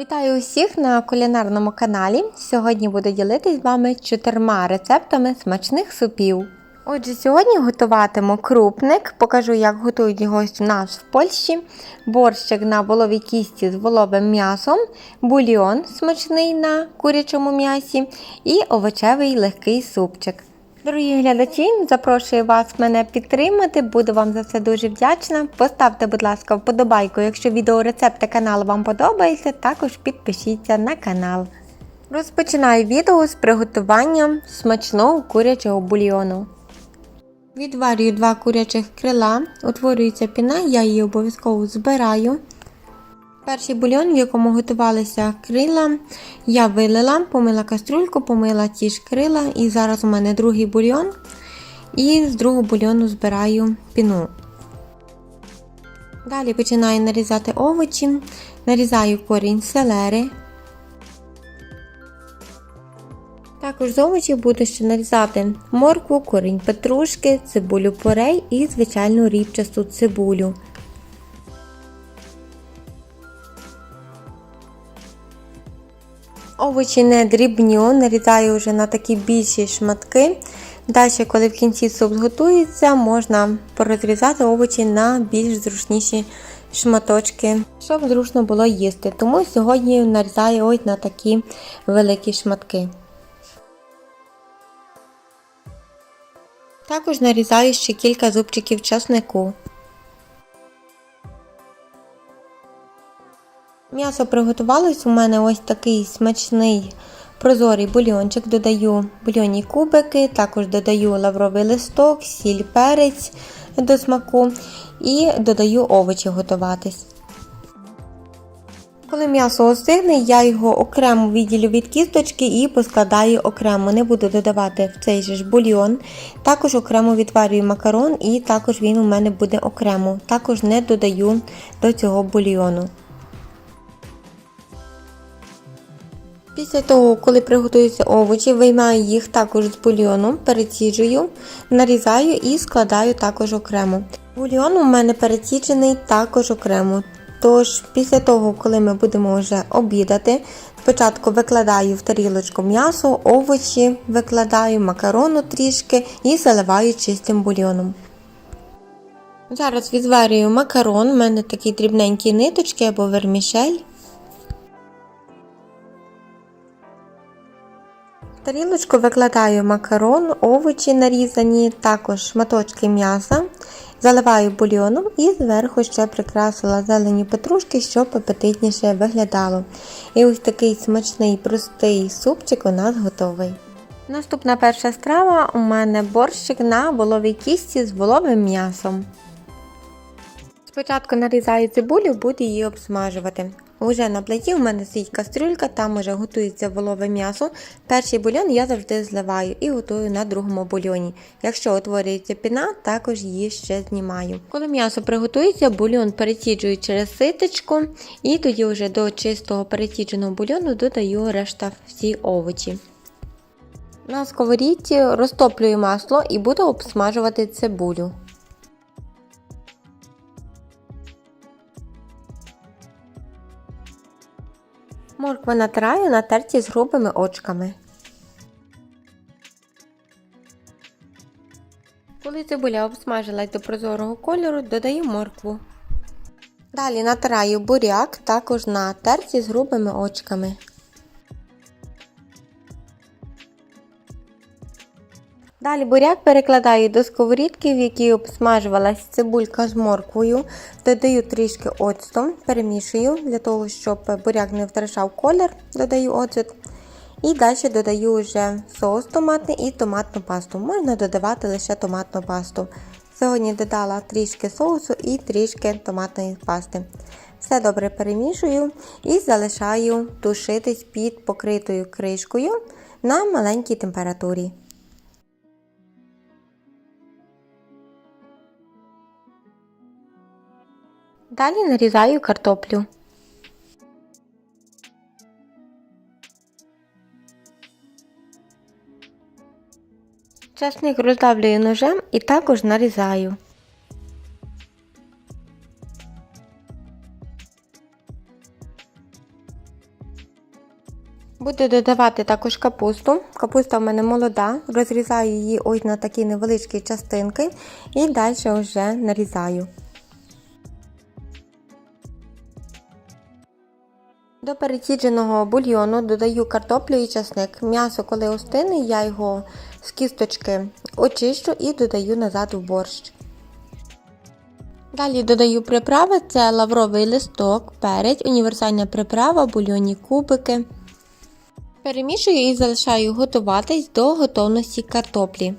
Вітаю усіх на кулінарному каналі. Сьогодні буду ділитись з вами чотирма рецептами смачних супів. Отже, сьогодні готуватиму крупник, покажу, як готують його у нас в Польщі, борщик на воловій кісті з воловим м'ясом, бульйон смачний на курячому м'ясі і овочевий легкий супчик. Дорогі глядачі, запрошую вас мене підтримати, буду вам за це дуже вдячна. Поставте, будь ласка, вподобайку, якщо відеорецепти каналу вам подобається, також підпишіться на канал. Розпочинаю відео з приготування смачного курячого бульйону. Відварюю два курячих крила, утворюється піна, я її обов'язково збираю. Перший бульйон, в якому готувалися крила, я вилила, помила кастрюльку, помила ті ж крила, і зараз у мене другий бульйон. І з другого бульйону збираю піну. Далі починаю нарізати овочі, нарізаю корінь селери. Також з овочів буду ще нарізати моркву, корінь петрушки, цибулю порей і звичайну рібчасту цибулю. Овочі не дрібню, нарізаю вже на такі більші шматки. Далі, коли в кінці суп зготується, можна порозрізати овочі на більш зручніші шматочки, щоб зручно було їсти. Тому сьогодні нарізаю ось на такі великі шматки. Також нарізаю ще кілька зубчиків часнику. М'ясо приготувалось. У мене ось такий смачний прозорий бульйончик. Додаю бульйонні кубики, також додаю лавровий листок, сіль, перець до смаку і додаю овочі готуватись. Коли м'ясо остигне, я його окремо відділю від кісточки і поскладаю окремо. Не буду додавати в цей же ж бульйон. Також окремо відварюю макарон і також він у мене буде окремо. Також не додаю до цього бульйону. Після того, коли приготуються овочі, виймаю їх також з бульйону, переціджую, нарізаю і складаю також окремо. Бульйон у мене переціджений також окремо. Тож, після того, коли ми будемо вже обідати, спочатку викладаю в тарілочку м'ясо, овочі, викладаю макарону трішки і заливаю чистим бульйоном. Зараз відварюю макарон, у мене такі дрібненькі ниточки або вермішель. Тарілочку викладаю макарон, овочі нарізані, також шматочки м'яса, заливаю бульйоном і зверху ще прикрасила зелені петрушки, щоб апетитніше виглядало. І ось такий смачний простий супчик у нас готовий. Наступна перша страва у мене борщик на воловій кісті з воловим м'ясом. Спочатку нарізаю цибулю, буду її обсмажувати. Уже на плиті у мене стоїть кастрюлька, там уже готується волове м'ясо. Перший бульйон я завжди зливаю і готую на другому бульйоні. Якщо утворюється піна, також її ще знімаю. Коли м'ясо приготується, бульйон переціджую через ситочку і тоді вже до чистого перецідженого бульйону додаю решта всі овочі. На сковорідці розтоплюю масло і буду обсмажувати цибулю. Морква натираю на терці з грубими очками. Коли цибуля обсмажилась до прозорого кольору, додаю моркву. Далі натираю буряк також на терці з грубими очками. Далі буряк перекладаю до сковорідки, в якій обсмажувалась цибулька з морквою. Додаю трішки оцту, перемішую для того, щоб буряк не втрачав колір, додаю оцет. І далі додаю вже соус томатний і томатну пасту. Можна додавати лише томатну пасту. Сьогодні додала трішки соусу і трішки томатної пасти. Все добре перемішую і залишаю тушитись під покритою кришкою на маленькій температурі. Далі нарізаю картоплю. Часник роздавлюю ножем і також нарізаю. Буду додавати також капусту. Капуста в мене молода, розрізаю її ось на такі невеличкі частинки і далі вже нарізаю. До перецідженого бульйону додаю картоплю і часник. М'ясо, коли остине, я його з кісточки очищу і додаю назад в борщ. Далі додаю приправи, це лавровий листок, перець, універсальна приправа, бульйонні кубики. Перемішую і залишаю готуватись до готовності картоплі.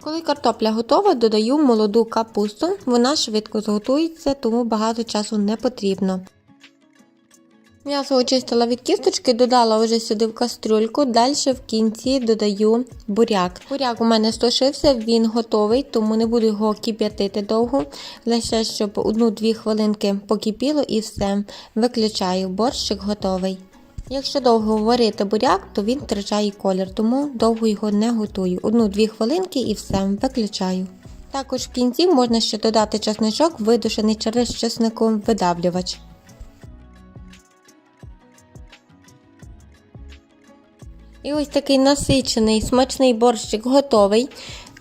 Коли картопля готова, додаю молоду капусту. Вона швидко зготується, тому багато часу не потрібно. М'ясо очистила від кісточки, додала вже сюди в кастрюльку. Далі в кінці додаю буряк. Буряк у мене стошився, він готовий, тому не буду його кип'ятити довго. Лише щоб одну-дві хвилинки покипіло і все. Виключаю, борщик готовий. Якщо довго варити буряк, то він втрачає колір, тому довго його не готую. Одну-дві хвилинки і все, виключаю. Також в кінці можна ще додати чесничок, видушений через чесником видавлювач. І ось такий насичений смачний борщик готовий.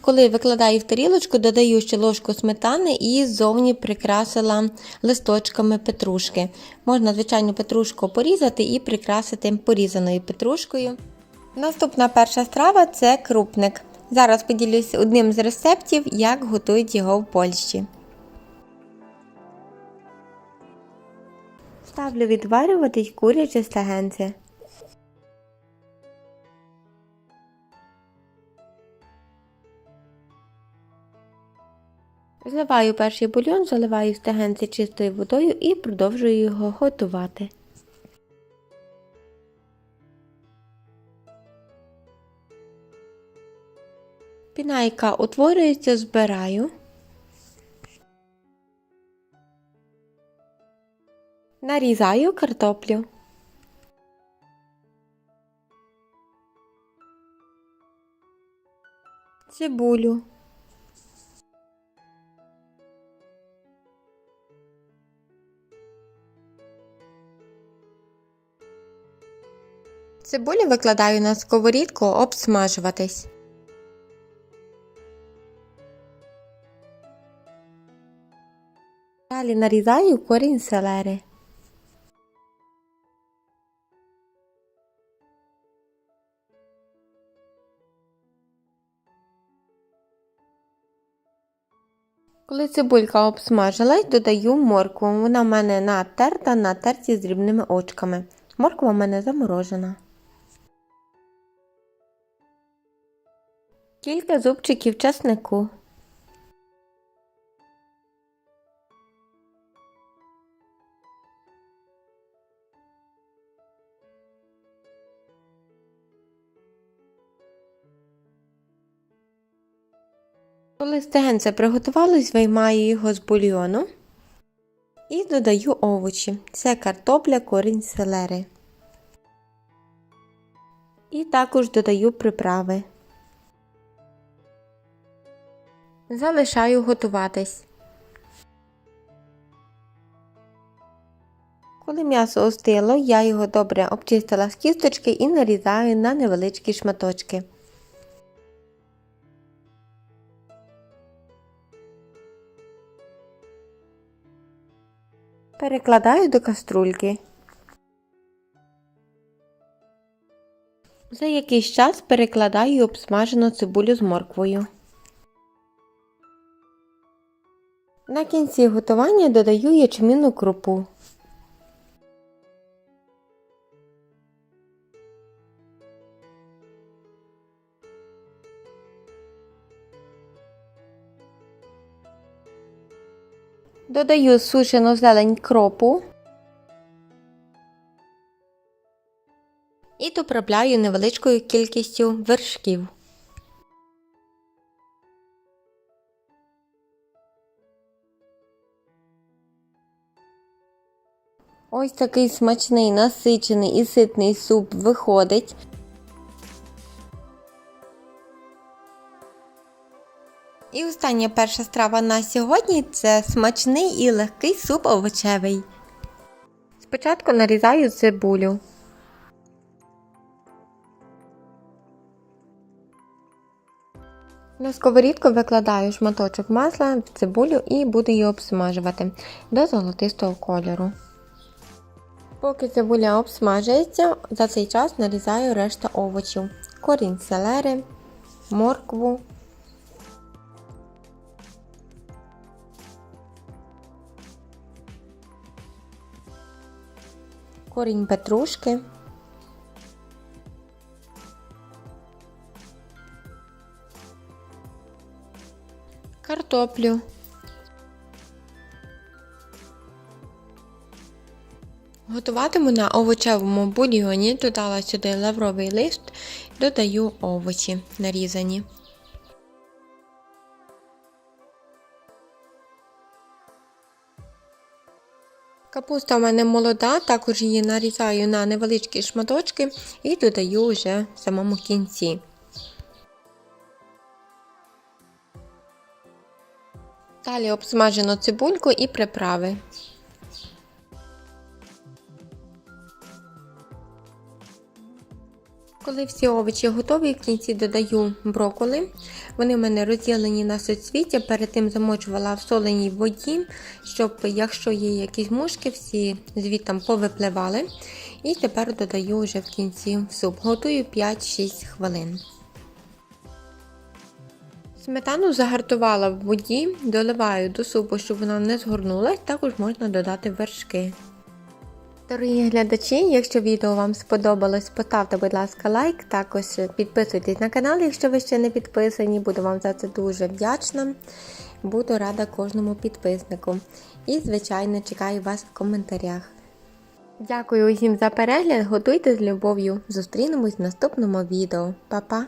Коли викладаю в тарілочку, додаю ще ложку сметани і ззовні прикрасила листочками петрушки. Можна, звичайно, петрушку порізати і прикрасити порізаною петрушкою. Наступна перша страва це крупник. Зараз поділюсь одним з рецептів, як готують його в Польщі. Ставлю відварюватись куряче стегенце. Зливаю перший бульйон, заливаю стегенці чистою водою і продовжую його готувати. Піна, яка утворюється, збираю. Нарізаю картоплю. Цибулю. Цибулю викладаю на сковорідку обсмажуватись. Далі нарізаю корінь селери. Коли цибулька обсмажилась, додаю моркву. Вона в мене натерта на терці з дрібними очками. Морква в мене заморожена. Кілька зубчиків часнику. Коли стегенце приготувалось, виймаю його з бульйону і додаю овочі. Це картопля, корінь селери. І також додаю приправи. Залишаю готуватись. Коли м'ясо остило, я його добре обчистила з кісточки і нарізаю на невеличкі шматочки. Перекладаю до каструльки. За якийсь час перекладаю обсмажену цибулю з морквою. На кінці готування додаю ячмінну крупу. Додаю сушену зелень кропу і доправляю невеличкою кількістю вершків. Ось такий смачний, насичений і ситний суп виходить. І остання перша страва на сьогодні це смачний і легкий суп овочевий. Спочатку нарізаю цибулю. На сковорідку викладаю шматочок масла цибулю і буду її обсмажувати до золотистого кольору. Поки цибуля обсмажується, за цей час нарізаю решта овочів. Корінь селери, моркву, корінь петрушки, картоплю. Готуватиму на овочевому бульйоні, додала сюди лавровий лист, додаю овочі нарізані. Капуста у мене молода, також її нарізаю на невеличкі шматочки і додаю вже в самому кінці. Далі обсмажено цибульку і приправи. Коли всі овочі готові, в кінці додаю броколи. Вони в мене розділені на соцвіття, перед тим замочувала в соленій воді, щоб якщо є якісь мушки, всі звідтам повипливали. І тепер додаю вже в кінці в суп. Готую 5-6 хвилин. Сметану загартувала в воді, доливаю до супу, щоб вона не згорнулась, також можна додати вершки. Дорогі глядачі, якщо відео вам сподобалось, поставте, будь ласка, лайк. Також підписуйтесь на канал, якщо ви ще не підписані. Буду вам за це дуже вдячна. Буду рада кожному підписнику. І, звичайно, чекаю вас в коментарях. Дякую усім за перегляд. Готуйте з любов'ю. Зустрінемось в наступному відео. Па-па!